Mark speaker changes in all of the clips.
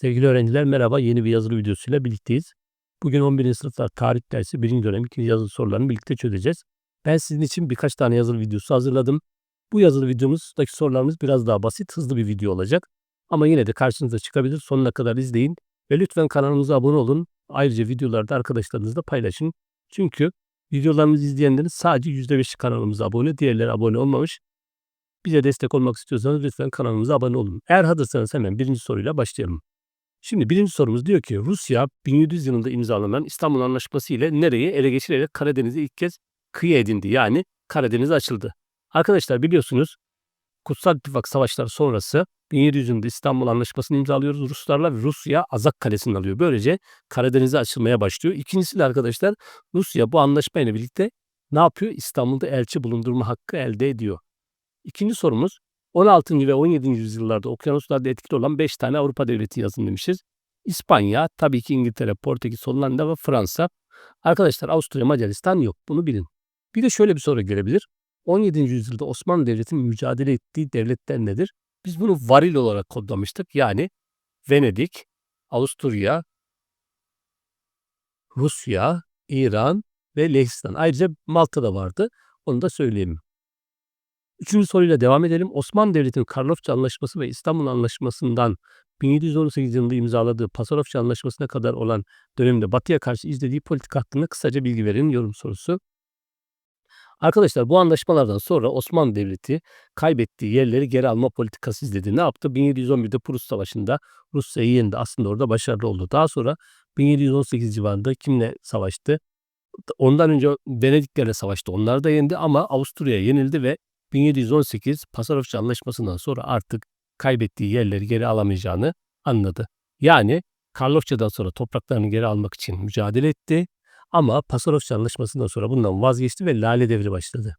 Speaker 1: Sevgili öğrenciler merhaba. Yeni bir yazılı videosuyla birlikteyiz. Bugün 11. sınıflar tarih dersi 1. dönem 2. yazılı sorularını birlikte çözeceğiz. Ben sizin için birkaç tane yazılı videosu hazırladım. Bu yazılı videomuzdaki sorularımız biraz daha basit, hızlı bir video olacak. Ama yine de karşınıza çıkabilir. Sonuna kadar izleyin ve lütfen kanalımıza abone olun. Ayrıca videoları da arkadaşlarınızla paylaşın. Çünkü videolarımızı izleyenlerin sadece %5'i kanalımıza abone, diğerleri abone olmamış. Bize destek olmak istiyorsanız lütfen kanalımıza abone olun. Eğer hazırsanız hemen birinci soruyla başlayalım. Şimdi birinci sorumuz diyor ki Rusya 1700 yılında imzalanan İstanbul Anlaşması ile nereyi ele geçirerek Karadeniz'i ilk kez kıyı edindi. Yani Karadeniz açıldı. Arkadaşlar biliyorsunuz Kutsal İttifak Savaşları sonrası 1700 yılında İstanbul Anlaşması'nı imzalıyoruz Ruslarla ve Rusya Azak Kalesi'ni alıyor. Böylece Karadeniz'e açılmaya başlıyor. İkincisi de arkadaşlar Rusya bu anlaşmayla birlikte ne yapıyor? İstanbul'da elçi bulundurma hakkı elde ediyor. İkinci sorumuz 16. ve 17. yüzyıllarda okyanuslarda etkili olan 5 tane Avrupa devleti yazın demişiz. İspanya, tabii ki İngiltere, Portekiz, Hollanda ve Fransa. Arkadaşlar Avusturya, Macaristan yok. Bunu bilin. Bir de şöyle bir soru gelebilir. 17. yüzyılda Osmanlı Devleti'nin mücadele ettiği devletler nedir? Biz bunu varil olarak kodlamıştık. Yani Venedik, Avusturya, Rusya, İran ve Lehistan. Ayrıca Malta da vardı. Onu da söyleyeyim. Üçüncü soruyla devam edelim. Osmanlı Devleti'nin Karlofça Anlaşması ve İstanbul Anlaşması'ndan 1718 yılında imzaladığı Pasarofça Anlaşması'na kadar olan dönemde Batı'ya karşı izlediği politika hakkında kısaca bilgi verin yorum sorusu. Arkadaşlar bu anlaşmalardan sonra Osmanlı Devleti kaybettiği yerleri geri alma politikası izledi. Ne yaptı? 1711'de Prus Savaşı'nda Rusya'yı yendi. Aslında orada başarılı oldu. Daha sonra 1718 civarında kimle savaştı? Ondan önce Venediklerle savaştı. Onlar da yendi ama Avusturya'ya yenildi ve 1718 Pasarofça Anlaşması'ndan sonra artık kaybettiği yerleri geri alamayacağını anladı. Yani Karlofça'dan sonra topraklarını geri almak için mücadele etti ama Pasarofça Anlaşması'ndan sonra bundan vazgeçti ve Lale Devri başladı.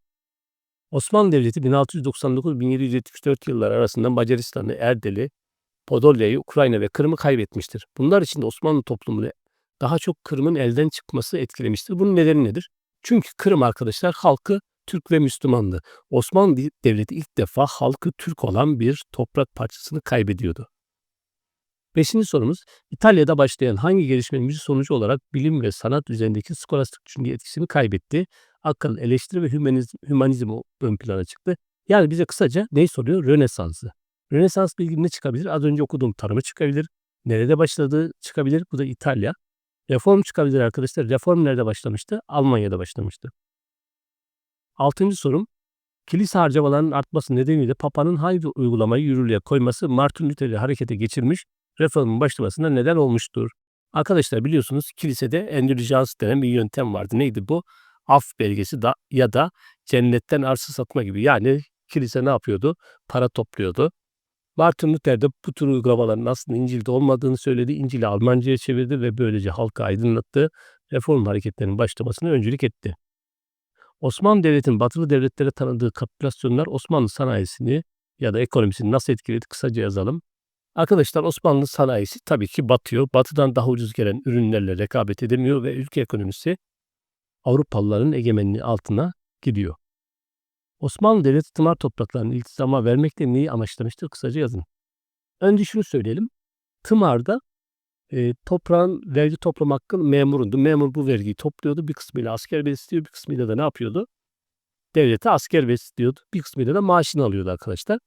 Speaker 1: Osmanlı Devleti 1699-1774 yılları arasında Macaristan'ı, Erdel'i, Podolya'yı, Ukrayna ve Kırım'ı kaybetmiştir. Bunlar için de Osmanlı toplumunu daha çok Kırım'ın elden çıkması etkilemiştir. Bunun nedeni nedir? Çünkü Kırım arkadaşlar halkı Türk ve Müslümandı. Osmanlı Devleti ilk defa halkı Türk olan bir toprak parçasını kaybediyordu. Beşinci sorumuz, İtalya'da başlayan hangi gelişmenin bir sonucu olarak bilim ve sanat üzerindeki skolastik düşünce etkisini kaybetti? Akıl, eleştiri ve hümanizm, hümanizm ön plana çıktı. Yani bize kısaca neyi soruyor? Rönesans'ı. Rönesans bilgi ne çıkabilir? Az önce okuduğum tarımı çıkabilir. Nerede başladığı çıkabilir? Bu da İtalya. Reform çıkabilir arkadaşlar. Reform nerede başlamıştı? Almanya'da başlamıştı. Altıncı sorum. Kilise harcamalarının artması nedeniyle Papa'nın hangi uygulamayı yürürlüğe koyması Martin Luther'i harekete geçirmiş, reformun başlamasına neden olmuştur? Arkadaşlar biliyorsunuz kilisede endürijans denen bir yöntem vardı. Neydi bu? Af belgesi da ya da cennetten arsa satma gibi. Yani kilise ne yapıyordu? Para topluyordu. Martin Luther de bu tür uygulamaların aslında İncil'de olmadığını söyledi. İncil'i Almanca'ya çevirdi ve böylece halka aydınlattı. Reform hareketlerinin başlamasına öncülük etti. Osmanlı Devleti'nin batılı devletlere tanıdığı kapitülasyonlar Osmanlı sanayisini ya da ekonomisini nasıl etkiledi kısaca yazalım. Arkadaşlar Osmanlı sanayisi tabii ki batıyor. Batıdan daha ucuz gelen ürünlerle rekabet edemiyor ve ülke ekonomisi Avrupalıların egemenliği altına gidiyor. Osmanlı Devleti tımar topraklarını iltizama vermekle neyi amaçlamıştır kısaca yazın. Önce şunu söyleyelim. Tımarda e, toprağın vergi toplama hakkı memurundu. Memur bu vergiyi topluyordu. Bir kısmıyla asker besliyor, bir kısmıyla da ne yapıyordu? Devlete asker besliyordu. Bir kısmıyla da maaşını alıyordu arkadaşlar.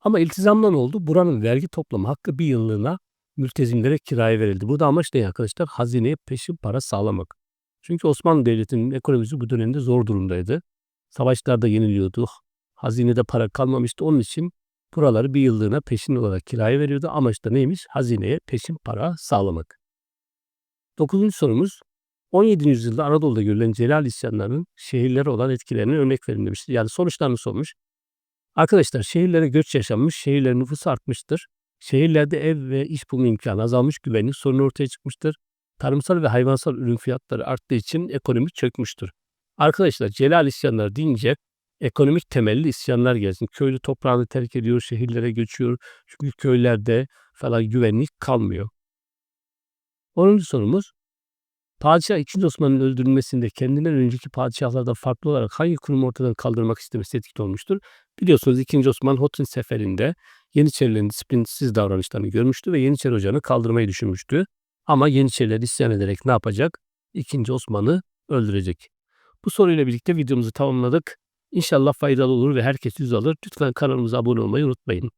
Speaker 1: Ama iltizamla ne oldu? Buranın vergi toplama hakkı bir yıllığına mültezimlere kiraya verildi. Burada amaç ne arkadaşlar? Hazineye peşin para sağlamak. Çünkü Osmanlı Devleti'nin ekonomisi bu dönemde zor durumdaydı. Savaşlarda yeniliyordu. Hazinede para kalmamıştı. Onun için Buraları bir yıllığına peşin olarak kiraya veriyordu. Amaç da neymiş? Hazineye peşin para sağlamak. Dokuzuncu sorumuz 17. yüzyılda Anadolu'da görülen celal isyanlarının şehirlere olan etkilerini örnek verin demiştir. Yani sonuçlarını sormuş. Arkadaşlar şehirlere göç yaşanmış, şehirlerin nüfusu artmıştır. Şehirlerde ev ve iş bulma imkanı azalmış, güvenlik sorunu ortaya çıkmıştır. Tarımsal ve hayvansal ürün fiyatları arttığı için ekonomi çökmüştür. Arkadaşlar celal isyanları deyince ekonomik temelli isyanlar gelsin. Köylü toprağını terk ediyor, şehirlere göçüyor. Çünkü köylerde falan güvenlik kalmıyor. 10. sorumuz. Padişah 2. Osman'ın öldürülmesinde kendinden önceki padişahlardan farklı olarak hangi kurum ortadan kaldırmak istemesi etkili olmuştur? Biliyorsunuz 2. Osman Hotin seferinde Yeniçerilerin disiplinsiz davranışlarını görmüştü ve Yeniçeri Ocağı'nı kaldırmayı düşünmüştü. Ama Yeniçeriler isyan ederek ne yapacak? İkinci Osman'ı öldürecek. Bu soruyla birlikte videomuzu tamamladık. İnşallah faydalı olur ve herkes yüz alır. Lütfen kanalımıza abone olmayı unutmayın.